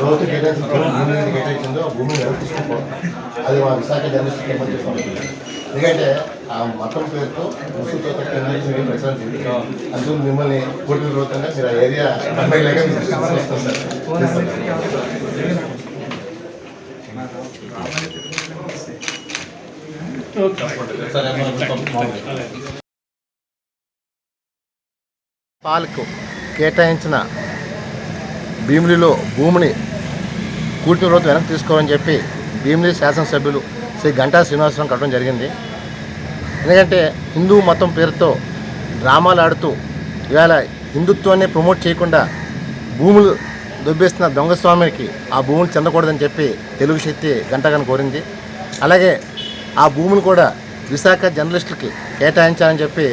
రోజు కేటాయించిన భూమి కేటాయించిందో భూమిని వెనక్కి అది మా విశాఖ జర్నలిస్ట్ ఏమని ఎందుకంటే ఆ మతం పేరుతో ముసుగుతో ప్రచారం చేయండి అందుకు మిమ్మల్ని కోటి రోజుగా మీరు ఆ ఏరియా పాలకు. కేటాయించిన భీమిలిలో భూమిని కూర్చుని రోజు వెనక్కి తీసుకోవాలని చెప్పి భీమిలి శాసనసభ్యులు శ్రీ గంటా శ్రీనివాసరావు కట్టడం జరిగింది. ఎందుకంటే హిందూ మతం పేరుతో డ్రామాలు ఆడుతూ ఇవాళ హిందుత్వాన్ని ప్రమోట్ చేయకుండా భూములు దొబ్బేస్తున్న దొంగస్వామికి ఆ భూములు చెందకూడదని చెప్పి తెలుగు శక్తి గంటగాని కోరింది. అలాగే ఆ భూములు కూడా విశాఖ జర్నలిస్టులకి కేటాయించాలని చెప్పి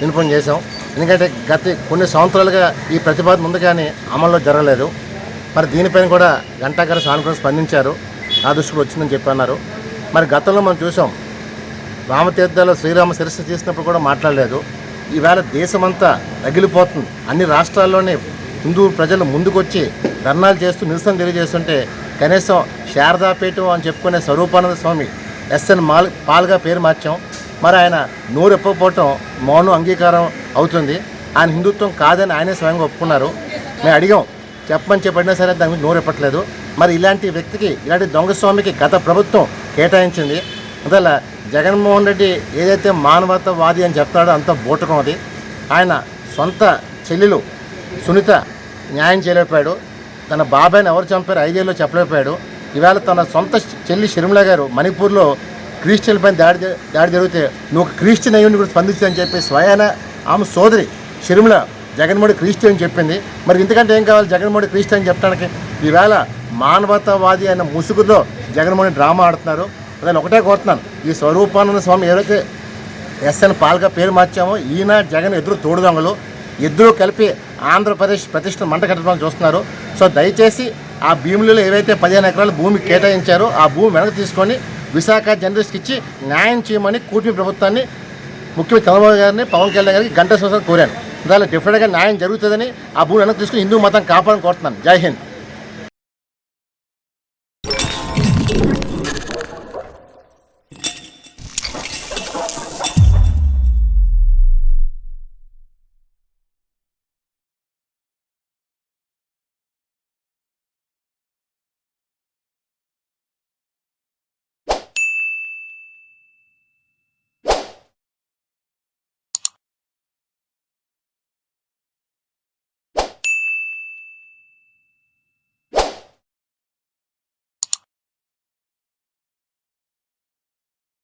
వినపం చేశాం. ఎందుకంటే గత కొన్ని సంవత్సరాలుగా ఈ ప్రతిపాదన ముందు కానీ అమల్లో జరగలేదు. మరి దీనిపైన కూడా గంటాగారు సానుకూలంగా స్పందించారు. నా దృష్టికి వచ్చిందని చెప్పి అన్నారు మరి గతంలో మనం చూసాం రామతీర్థాలు శ్రీరామ శిరస్సు చేసినప్పుడు కూడా మాట్లాడలేదు. ఈవేళ దేశమంతా రగిలిపోతుంది. అన్ని రాష్ట్రాల్లోనే హిందూ ప్రజలు ముందుకొచ్చి ధర్నాలు చేస్తూ నిరసన తెలియజేస్తుంటే కనీసం శారదాపీఠం అని చెప్పుకునే స్వరూపానంద స్వామి ఎస్ఎన్ మాల్ పాల్గా పేరు మార్చాం. మరి ఆయన నోరు ఎప్పకపోవటం మౌనం అంగీకారం అవుతుంది. ఆయన హిందుత్వం కాదని ఆయనే స్వయంగా ఒప్పుకున్నారు. మేము అడిగాం చెప్పమని చెప్పడినా సరే దాని గురించి నోరు ఎప్పట్లేదు. మరి ఇలాంటి వ్యక్తికి ఇలాంటి దొంగ స్వామికి గత ప్రభుత్వం కేటాయించింది. అందువల్ల జగన్మోహన్ రెడ్డి ఏదైతే మానవతావాది అని చెప్తాడో అంత బూటకం అది. ఆయన సొంత చెల్లెలు సునీత న్యాయం చేయలేకపోయాడు. తన బాబాయ్ని ఎవరు చంపారు ఐదేళ్ళు చెప్పలేకపోయాడు. ఇవాళ తన సొంత చెల్లి షర్మిల గారు మణిపూర్లో క్రిస్టియన్ పైన దాడి దాడి జరిగితే నువ్వు క్రిస్టియన్ అయ్యుని కూడా స్పందించని చెప్పి స్వయాన ఆమె సోదరి షర్మిల జగన్మోహన్ క్రిస్టియన్ చెప్పింది. మరి ఇంతకంటే ఏం కావాలి? జగన్మోహన్ క్రిస్టియన్ చెప్పడానికి ఈవేళ మానవతావాది అన్న ముసుగులో జగన్మోహన్ డ్రామా ఆడుతున్నారు. అదే ఒకటే కోరుతున్నాను. ఈ స్వరూపానంద స్వామి ఏదైతే ఎస్ఎన్ పాల్గా పేరు మార్చామో ఈయన జగన్ ఎదురు తోడుదొంగలు ఇద్దరు కలిపి ఆంధ్రప్రదేశ్ ప్రతిష్ట మంట కట్టడం చూస్తున్నారు. సో దయచేసి ఆ భూములలో ఏవైతే పదిహేను ఎకరాల భూమి కేటాయించారో ఆ భూమి వెనక్కి తీసుకొని విశాఖ జర్నలిస్ట్కి ఇచ్చి న్యాయం చేయమని కూటమి ప్రభుత్వాన్ని ముఖ్యమంత్రి చంద్రబాబు గారిని పవన్ కళ్యాణ్ గారికి గంట సంవత్సరం కోరాను. దానిలో డెఫినెట్గా న్యాయం జరుగుతుందని ఆ భూమి వెనక్కి తీసుకుని హిందూ మతం కాపాడని కోరుతున్నాను. జై హింద్.